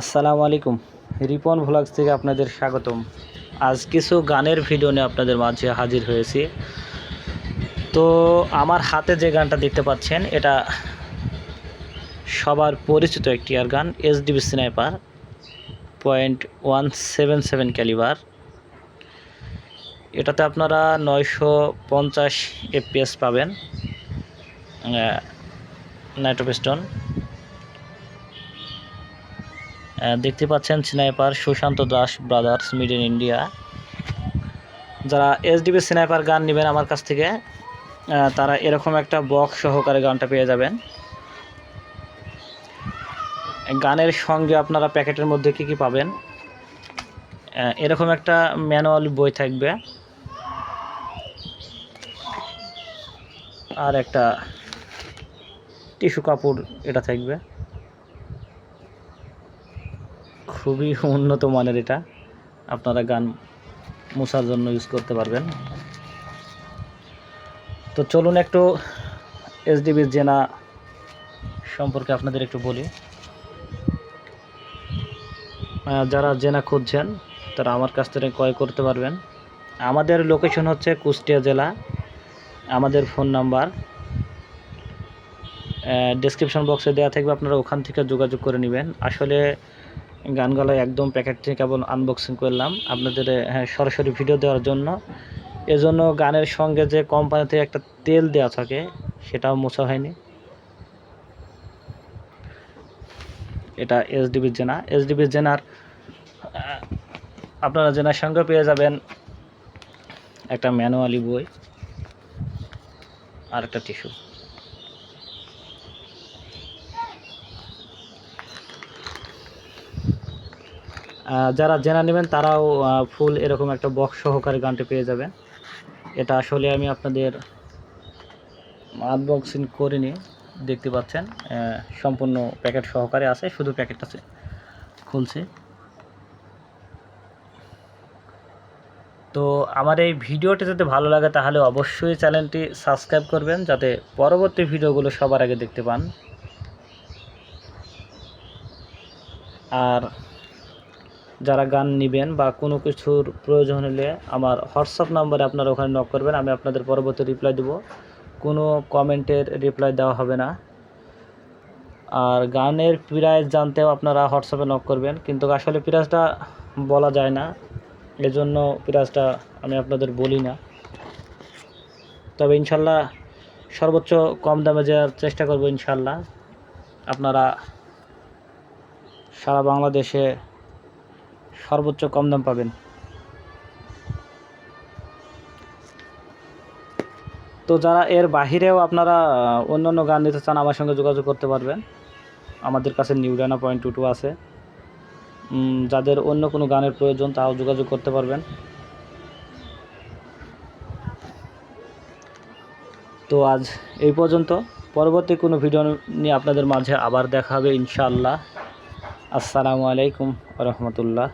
আসসালামু আলাইকুম। রিপন ভ্লগস থেকে আপনাদের স্বাগতম। আজ কিছু গানের ভিডিও নিয়ে আপনাদের মাঝে হাজির হয়েছি। তো আমার হাতে যে গানটা দেখতে পাচ্ছেন, এটা সবার পরিচিত একটি air gun S D B sniper point one seven seven calibre এটাতে আপনারা নয়শো পঞ্চাশ এফপিএস পাবেন নাইট্রোপিস্টন দেখতে পাচ্ছেন sniper Sushanta Das brothers mid in India. যারা S D B sniper gun নেবেন আমার কাছ থেকে তারা এরকম একটা বক্স সহকারে গানটা পেয়ে যাবেন। গানের সঙ্গে আপনারা প্যাকেটের মধ্যে কি কি পাবেন? এরকম একটা ম্যানুয়াল বই থাকবে। আর একটা টিস্যু কাপড় এটা থাকবে। খুবই উন্নত মানের এটা। আপনারা গান মোছার জন্য ইউজ করতে পারবেন। তো চলুন একটু এসডিবির জেনা সম্পর্কে আপনাদের একটু বলি। যারা জেনা খুঁজছেন, তারা আমার কাছ থেকে ক্রয় করতে পারবেন। আমাদের লোকেশন হচ্ছে কুষ্টিয়া জেলা। আমাদের ফোন নাম্বার ডেসক্রিপশন বক্সে দেওয়া থাকবে। আপনারা ওখান থেকে যোগাযোগ করে নেবেন। আসলে গানগুলো একদম প্যাকেট থেকে কেবল আনবক্সিং করলাম। আপনাদের হ্যাঁ, সরাসরি ভিডিও দেওয়ার জন্য। এজন্য গানের সঙ্গে যে কোম্পানি থেকে একটা তেল দেওয়া থাকে সেটাও মোছা হয়নি। এটা এসডিবির জেনা এসডিবির জেনার আপনারা জেনার সঙ্গে পেয়ে যাবেন একটা ম্যানুয়ালি বই আর একটা টিস্যু যারা জেনা নেবেন, তারাও ফুল এরকম একটা বক্স সহকারে গানটি পেয়ে যাবেন। এটা আসলে আমি আপনাদের আনবক্সিং করিনি, দেখতে পাচ্ছেন সম্পূর্ণ প্যাকেট সহকারে আছে, শুধু প্যাকেটটা খুলছে। তো আমার এই ভিডিওটি যদি ভালো লাগে, তাহলে অবশ্যই চ্যানেলটি সাবস্ক্রাইব করবেন, যাতে পরবর্তী ভিডিওগুলো সবার আগে দেখতে পান। আর যারা গান নেবেন বা কোনো কিছুর প্রয়োজন হলে আমার হোয়াটসঅ্যাপ নাম্বারে আপনারা ওখানে নক করবেন, আমি আপনাদের পরবর্তী রিপ্লাই দেবো। কোনো কমেন্টের রিপ্লাই দেওয়া হবে না। আর গানের প্রাইস জানতেও আপনারা হোয়াটসঅ্যাপে নক করবেন, কিন্তু আসলে প্রাইসটা বলা যায় না। এজন্য প্রাইসটা আমি আপনাদের বলি না। তবে ইনশাল্লাহ সর্বোচ্চ কম দামে যাওয়ার চেষ্টা করব ইনশাল্লাহ। আপনারা সারা বাংলাদেশে সর্বোচ্চ কম দাম পাবেন। তো যারা এর বাহিরেও আপনারা অন্য অন্য গান নিতে চান, আমার সঙ্গে যোগাযোগ করতে পারবেন। আমাদের কাছে নিউডানা পয়েন্ট টু টু আছে। যাদের অন্য কোনো গানের প্রয়োজন, তাও যোগাযোগ করতে পারবেন। তো আজ এই পর্যন্ত। পরবর্তী কোনো ভিডিও নিয়ে আপনাদের মাঝে আবার দেখা হবে, ইনশাআল্লাহ। আসসালামু আলাইকুম রহমতুল্লাহ।